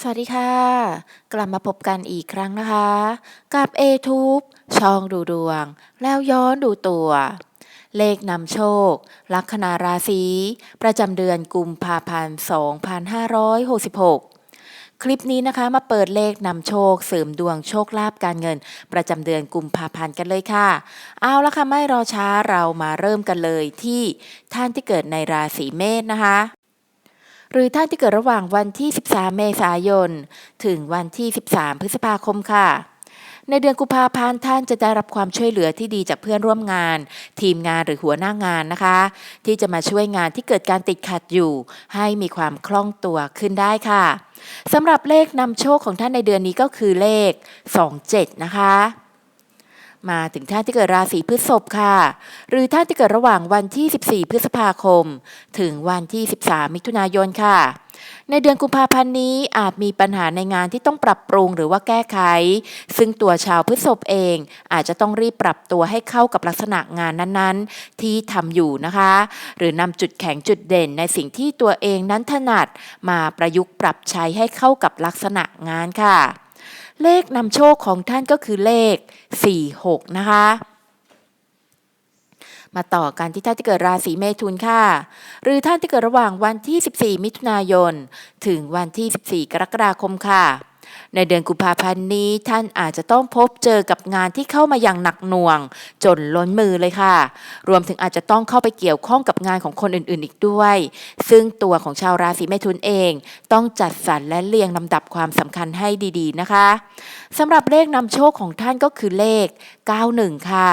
สวัสดีค่ะ กลับมาพบกันอีกครั้งนะคะ กับ a t u b e ช่องดูดวง แล้วย้อนดูตัว เลขนำโชค ลัคนาราศีประจำเดือนกุมภาพันธ์2566 คลิปนี้นะคะมาเปิดเลขนำโชค เสริมดวงโชคลาภการเงิน ประจำเดือนกุมภาพันธ์กันเลยค่ะ เอาละค่ะไม่รอช้าเรามาเริ่มกันเลยที่ท่านที่เกิดในราศีเมษนะคะ หรือท่านที่เกิดระหว่างวันที่ 13 เมษายน ถึงวันที่ 13 พฤษภาคมค่ะ ในเดือนกุมภาพันธ์ท่านจะได้รับความช่วยเหลือที่ดีจากเพื่อนร่วมงาน ทีมงานหรือหัวหน้างานนะคะ ที่จะมาช่วยงานที่เกิดการติดขัดอยู่ ให้มีความคล่องตัวขึ้นได้ค่ะสำหรับเลขนำโชคของท่านในเดือนนี้ก็คือเลข 27 นะคะ มาถึงท่านที่เกิดราศีพฤษภค่ะ หรือท่านที่เกิดระหว่างวันที่ 14 พฤษภาคม ถึงวันที่ 13 มิถุนายนค่ะ ในเดือนกุมภาพันธ์นี้อาจมีปัญหาในงานที่ต้องปรับปรุงหรือว่าแก้ไข ซึ่งตัวชาวพฤษภเองอาจจะต้องรีบปรับตัวให้เข้ากับลักษณะงานนั้นๆ ที่ทำอยู่นะคะ หรือนำจุดแข็งจุดเด่นในสิ่งที่ตัวเองนั้นถนัด มาประยุกต์ปรับใช้ให้เข้ากับลักษณะงานค่ะ เลขนำโชคของท่านก็คือเลข 46 นะคะ มาต่อกันที่ท่านที่เกิดราศีเมถุนค่ะ หรือท่านที่เกิดระหว่างวันที่ 14 มิถุนายน ถึงวันที่ 14 กรกฎาคมค่ะ ในเดือนกุมภาพันธ์นี้ท่านอาจจะต้องพบเจอกับงานที่เข้ามาอย่างหนักหน่วง จนล้นมือเลยค่ะ รวมถึงอาจจะต้องเข้าไปเกี่ยวข้องกับงานของคนอื่นๆ อีกด้วย ซึ่งตัวของชาวราศีเมถุนเอง ต้องจัดสรรและเรียงลำดับความสำคัญให้ดีๆนะคะสำหรับเลขนำโชคของท่านก็คือเลข 91 ค่ะ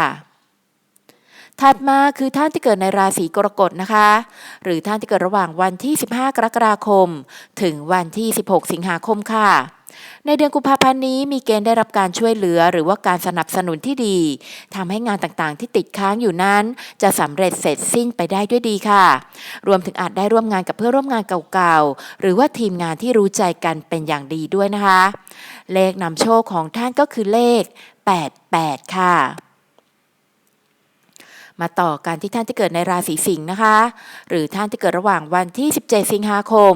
ถัดมาคือท่านที่เกิดในราศีกรกฎนะคะ หรือท่านที่เกิดระหว่างวันที่ 15 กรกฎาคม ถึงวันที่ 16 สิงหาคมค่ะ ในเดือนกุมภาพันธ์นี้มีเกณฑ์ได้รับการช่วยเหลือหรือว่าการสนับสนุนที่ดีทำให้งานต่างๆ ที่ติดค้างอยู่นั้น จะสำเร็จเสร็จสิ้นไปได้ด้วยดีค่ะ รวมถึงอาจได้ร่วมงานกับเพื่อนร่วมงานเก่าๆ หรือว่าทีมงานที่รู้ใจกันเป็นอย่างดีด้วยนะคะ เลขนำโชคของท่านก็คือเลข 88 ค่ะมาต่อกันที่ท่านที่เกิดในราศีสิงห์นะคะ หรือท่านที่เกิดระหว่างวันที่ 17 สิงหาคม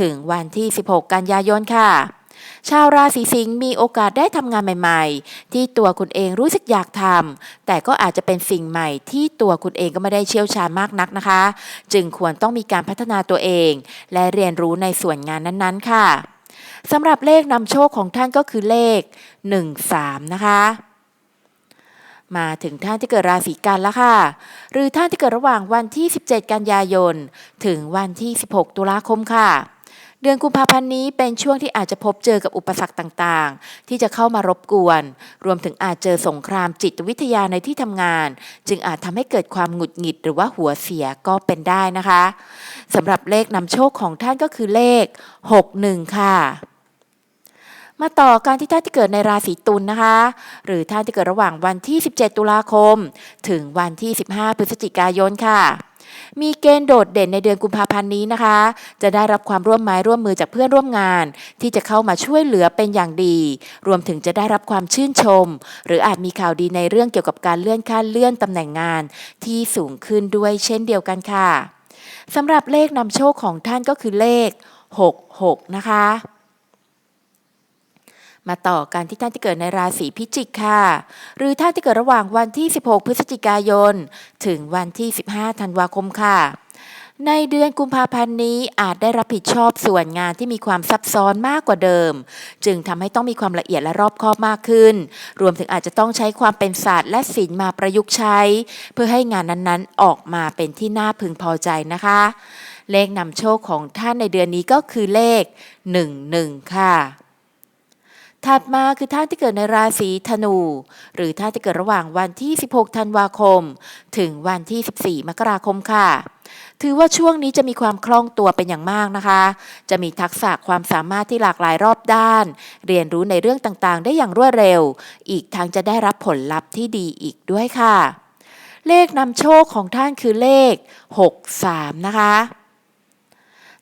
ถึงวันที่ 16 กันยายนค่ะ ชาวราศีสิงห์มีโอกาสได้ทำงานใหม่ ๆ ที่ตัวคุณเองรู้สึกอยากทำแต่ก็อาจจะเป็นสิ่งใหม่ที่ตัวคุณเองก็ไม่ได้เชี่ยวชาญมากนักนะคะ จึงควรต้องมีการพัฒนาตัวเอง และเรียนรู้ในส่วนงานนั้นๆ ค่ะสำหรับเลขนำโชคของท่านก็คือเลข 13 นะคะมาถึงท่านที่เกิดราศีกันแล้วค่ะ หรือท่านที่เกิดระหว่างวันที่ 17 กันยายน ถึงวันที่ 16 ตุลาคมค่ะ เดือนกุมภาพันธ์นี้เป็นช่วงที่อาจจะพบเจอกับอุปสรรคต่างๆ ที่จะเข้ามารบกวน รวมถึงอาจเจอสงครามจิตวิทยาในที่ทำงาน จึงอาจทำให้เกิดความหงุดหงิดหรือว่าหัวเสียก็เป็นได้นะคะสำหรับเลขนำโชคของท่านก็คือเลข 61 ค่ะมาต่อการที่ท่านที่เกิดในราศีตุลนะคะ หรือท่านที่เกิดระหว่างวันที่ 17 ตุลาคม ถึงวันที่ 15 พฤศจิกายนค่ะ มีเกณฑ์โดดเด่นในเดือนกุมภาพันธ์นี้นะคะ จะได้รับความร่วมไม้ร่วมมือจากเพื่อนร่วมงาน ที่จะเข้ามาช่วยเหลือเป็นอย่างดี รวมถึงจะได้รับความชื่นชม หรืออาจมีข่าวดีในเรื่องเกี่ยวกับการเลื่อนขั้นเลื่อนตำแหน่งงาน ที่สูงขึ้นด้วยเช่นเดียวกันค่ะสำหรับเลขนำโชคของท่านก็คือเลข 66 นะคะ มาต่อกันที่ท่านที่เกิดในราศีพิจิกค่ะ หรือท่านที่เกิดระหว่างวันที่ 16 พฤศจิกายน ถึงวันที่ 15 ธันวาคมค่ะ ในเดือนกุมภาพันธ์นี้อาจได้รับผิดชอบส่วนงานที่มีความซับซ้อนมากกว่าเดิม จึงทำให้ต้องมีความละเอียดและรอบคอบมากขึ้น รวมถึงอาจจะต้องใช้ความเป็นศาสตร์และศิลป์มาประยุกต์ใช้ เพื่อให้งานนั้นๆ ออกมาเป็นที่น่าพึงพอใจนะคะ เลขนำโชคของท่านในเดือนนี้ก็คือเลข 11 ค่ะ ถัดมาคือท่านที่เกิดในราศีธนู หรือท่านที่เกิดระหว่างวันที่ 16 ธันวาคม ถึงวันที่ 14 มกราคมค่ะ ถือว่าช่วงนี้จะมีความคล่องตัวเป็นอย่างมากนะคะ จะมีทักษะความสามารถที่หลากหลายรอบด้าน เรียนรู้ในเรื่องต่างๆ ได้อย่างรวดเร็ว อีกทั้งจะได้รับผลลัพธ์ที่ดีอีกด้วยค่ะ เลขนำโชคของท่านคือเลข 63 นะคะ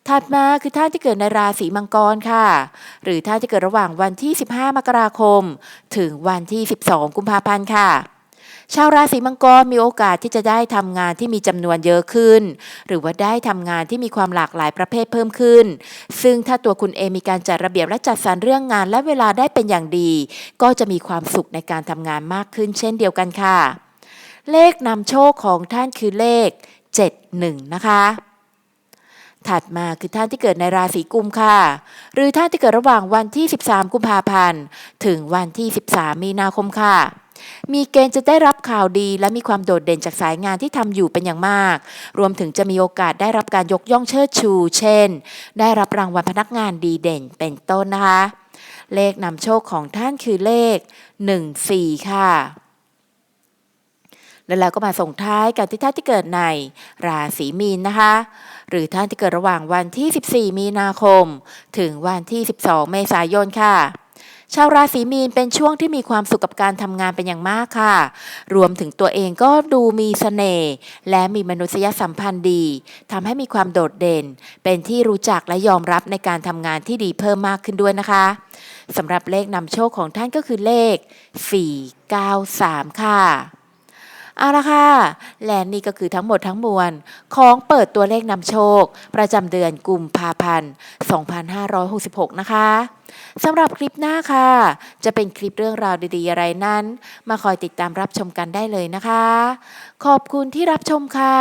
ถัดมาคือท่านที่เกิดในราศีมังกรค่ะ หรือท่านที่เกิดระหว่างวันที่ 15 มกราคม ถึงวันที่ 12 กุมภาพันธ์ค่ะชาวราศีมังกรมีโอกาสที่จะได้ทำงานที่มีจำนวนเยอะขึ้น หรือว่าได้ทำงานที่มีความหลากหลายประเภทเพิ่มขึ้น ซึ่งถ้าตัวคุณเองมีการจัดระเบียบและจัดสรรเรื่องงานและเวลาได้เป็นอย่างดี ก็จะมีความสุขในการทำงานมากขึ้นเช่นเดียวกันค่ะ เลขนำโชคของท่านคือเลข 71 นะคะ ถัดมาคือท่านที่เกิดในราศีกุมค่ะ หรือท่านที่เกิดระหว่างวันที่ 13 กุมภาพันธ์ ถึงวันที่ 13 มีนาคมค่ะ มีเกณฑ์จะได้รับข่าวดีและมีความโดดเด่นจากสายงานที่ทำอยู่เป็นอย่างมาก รวมถึงจะมีโอกาสได้รับการยกย่องเชิดชู เช่น ได้รับรางวัลพนักงานดีเด่นเป็นต้นนะคะ เลขนำโชคของท่านคือเลข 14 ค่ะแล้วเราก็มาส่งท้ายกันที่ท่านที่เกิดในราศีมีนนะคะ หรือท่านที่เกิดระหว่างวันที่ 14 มีนาคม ถึงวันที่ 12 เมษายนค่ะชาวราศีมีนเป็นช่วงที่มีความสุขกับการทำงานเป็นอย่างมากค่ะ รวมถึงตัวเองก็ดูมีเสน่ห์และมีมนุษยสัมพันธ์ดีทำให้มีความโดดเด่น เป็นที่รู้จักและยอมรับในการทำงานที่ดีเพิ่มมากขึ้นด้วยนะคะสำหรับเลขนำโชคของท่านก็คือเลข 493 ค่ะ เอาละค่ะ และนี่ก็คือทั้งหมดทั้งมวล ของเปิดตัวเลขนำโชค ประจำเดือนกุมภาพันธ์ 2566 นะคะสำหรับคลิปหน้าค่ะ จะเป็นคลิปเรื่องราวดีๆ อะไรนั้น มาคอยติดตามรับชมกันได้เลยนะคะ ขอบคุณที่รับชมค่ะ